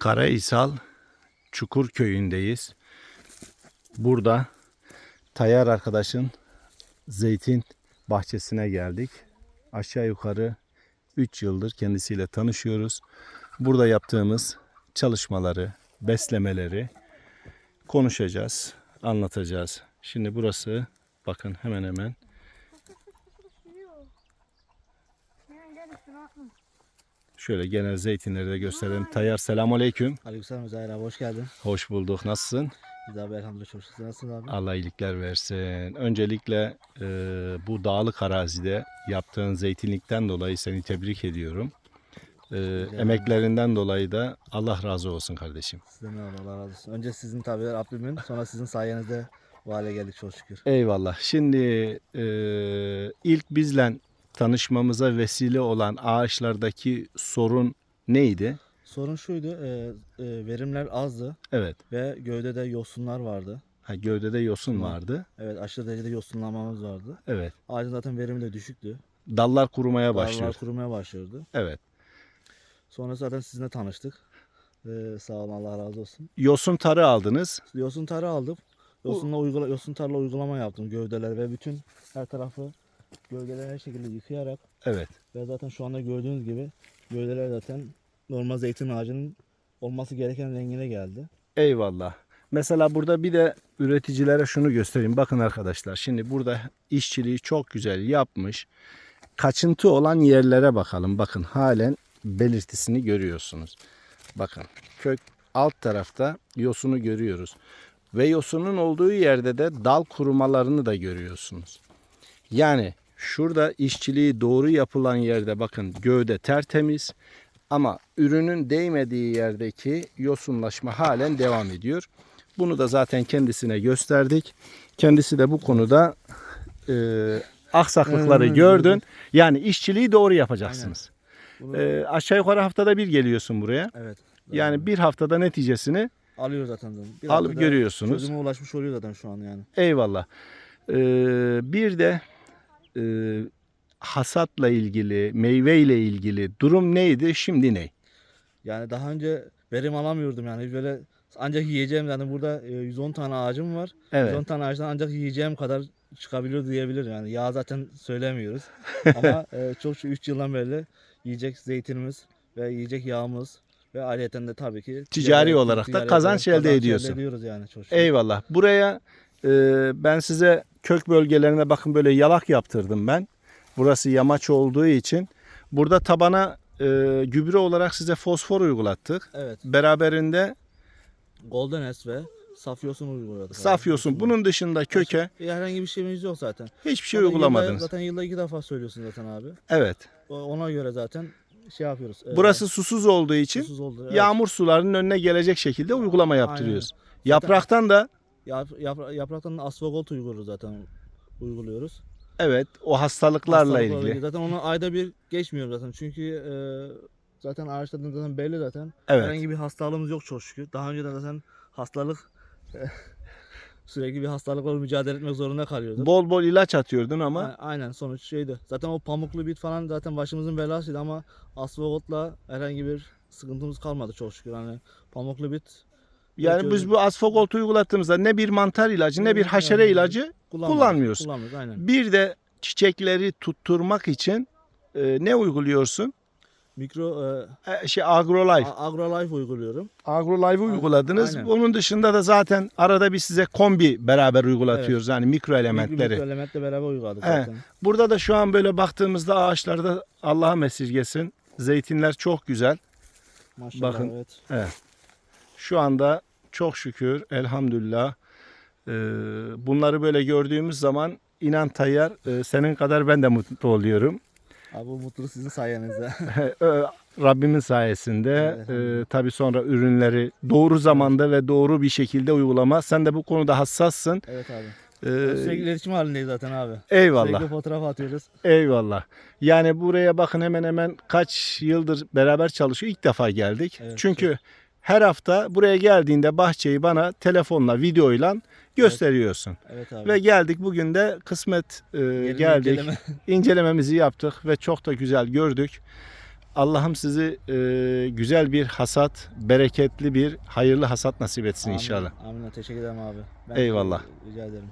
Karahisal Çukur köyündeyiz. Burada Tayyar arkadaşın zeytin bahçesine geldik. Aşağı yukarı 3 yıldır kendisiyle tanışıyoruz. Burada yaptığımız çalışmaları, beslemeleri konuşacağız, anlatacağız. Şimdi burası bakın hemen hemen şöyle genel zeytinleri de gösterelim. Tayyar selamun aleyküm. Aleykümselam Zahir abi hoş geldin. Hoş bulduk. Nasılsın? Biz abi elhamdülillah çok şükür. Nasılsın abi? Allah iyilikler versin. Öncelikle e, bu dağlık arazide yaptığın zeytinlikten dolayı seni tebrik ediyorum. E, emeklerinden dolayı da Allah razı olsun kardeşim. Sizden de Allah razı olsun. Önce sizin tabi Rabbimin sonra sizin sayenizde bu hale geldik çok şükür. Eyvallah. Şimdi e, ilk bizle tanışmamıza vesile olan ağaçlardaki sorun neydi? Sorun şuydu e, e, verimler azdı Evet. ve gövdede yosunlar vardı. Ha, gövdede yosun Tamam. vardı. Evet aşırı derecede yosunlanmamız vardı. Evet. Ağacın zaten verimi de düşüktü. Dallar kurumaya Dallar başlıyor. kurumaya başlıyordu. Evet. Sonra zaten sizinle tanıştık. E, sağ olun Allah razı olsun. Yosun tarı aldınız. Yosun tarı aldım. Yosunla uygula, yosun tarla uygulama yaptım gövdeler ve bütün her tarafı gövdeleri her şekilde yıkayarak Evet. Ve zaten şu anda gördüğünüz gibi gövdeler zaten normal zeytin ağacının olması gereken rengine geldi. Eyvallah. Mesela burada bir de üreticilere şunu göstereyim. Bakın arkadaşlar şimdi burada işçiliği çok güzel yapmış. Kaçıntı olan yerlere bakalım. Bakın halen belirtisini görüyorsunuz. Bakın kök alt tarafta yosunu görüyoruz. Ve yosunun olduğu yerde de dal kurumalarını da görüyorsunuz. Yani şurada işçiliği doğru yapılan yerde bakın gövde tertemiz ama ürünün değmediği yerdeki yosunlaşma halen devam ediyor. Bunu da zaten kendisine gösterdik. Kendisi de bu konuda e, aksaklıkları Hmm, gördün. Yani işçiliği doğru yapacaksınız. Bunu, E, aşağı yukarı haftada bir geliyorsun buraya. evet. Yani bir haftada neticesini alıyor zaten. Bir alıp görüyorsunuz. Çözüme ulaşmış oluyor zaten şu an yani. Eyvallah. Ee, bir de e, hasatla ilgili, meyveyle ilgili durum neydi, şimdi ne? Yani daha önce verim alamıyordum yani böyle ancak yiyeceğim yani burada e, 110 tane ağacım var. 110 Evet. tane ağaçtan ancak yiyeceğim kadar çıkabiliyor diyebilir yani. Yağ zaten söylemiyoruz. Ama e, çok şu 3 yıldan beri yiyecek zeytinimiz ve yiyecek yağımız ve ayrıca de tabii ki Ticari olarak da ticari kazanç olarak elde ediyorsun. ediyoruz yani çok şükür. Eyvallah. Buraya e, ben size kök bölgelerine bakın böyle yalak yaptırdım ben. Burası yamaç olduğu için. Burada tabana e, gübre olarak size fosfor uygulattık. Evet. Beraberinde Golden S ve saf yosun uyguladık. abi. saf yosun. Bunun dışında köke herhangi bir şeyimiz yok zaten. hiçbir şey Zaten yılda- uygulamadınız. zaten yılda iki defa söylüyorsun zaten abi. Evet. Ona göre zaten şey yapıyoruz. E, Burası susuz olduğu için susuz oldu. Evet. yağmur sularının önüne gelecek şekilde uygulama yaptırıyoruz. Yapraktan da Yap, yapra- yapraktan asfagolt uyguluyoruz zaten. Uyguluyoruz. evet o hastalıklarla Hastalıklarla ilgili. Zaten onu ayda bir geçmiyor zaten. Çünkü e, zaten ağaçlardan zaten belli zaten. Evet. Herhangi bir hastalığımız yok çok şükür. Daha önceden zaten hastalık sürekli bir hastalıkla mücadele etmek zorunda kalıyorduk. Bol bol ilaç atıyordun ama A- Aynen sonuç şeydi. Zaten o pamuklu bit falan zaten başımızın belasıydı ama asfagotla herhangi bir sıkıntımız kalmadı çok şükür. Hani pamuklu bit yani Evet, biz öyle. bu asfagolt uygulattığımızda ne bir mantar ilacı ne bir Evet, haşere yani. ilacı kullanmıyoruz. Kullanmıyoruz. Kullanmıyoruz aynen. bir de çiçekleri tutturmak için e, ne uyguluyorsun? Mikro e, E, şey AgroLife. AgroLife uyguluyorum. AgroLife'ı uyguladınız. aynen. Onun dışında da zaten arada bir size kombi beraber uygulatıyoruz. Yani mikro elementleri. Mikro elementle beraber uyguladık Evet. zaten. Burada da şu an böyle baktığımızda ağaçlarda Allah'a mesirgesin. Zeytinler çok güzel. Maşallah Bakın. evet. Evet. Şu anda çok şükür elhamdülillah e, bunları böyle gördüğümüz zaman inan Tayyar e, senin kadar ben de mutlu oluyorum. Abi bu mutluluk sizin sayenizde. E, Rabbimin sayesinde Evet, e, tabii sonra ürünleri doğru zamanda ve doğru bir şekilde uygulama. Sen de bu konuda hassassın. evet abi. E, Sürekli iletişim halindeyiz zaten abi. eyvallah. Sürekli fotoğraf atıyoruz. Eyvallah. Yani buraya bakın hemen hemen kaç yıldır beraber çalışıyor. İlk defa geldik. Evet, Çünkü her hafta buraya geldiğinde bahçeyi bana telefonla, videoyla gösteriyorsun. Evet abi. Ve geldik bugün de kısmet e, Yerinde geldik. inceleme. İncelememizi yaptık ve çok da güzel gördük. Allah'ım sizi e, güzel bir hasat, bereketli bir, hayırlı hasat nasip etsin Amin, inşallah. Amin. Teşekkür ederim abi. Ben Eyvallah. Rica ederim.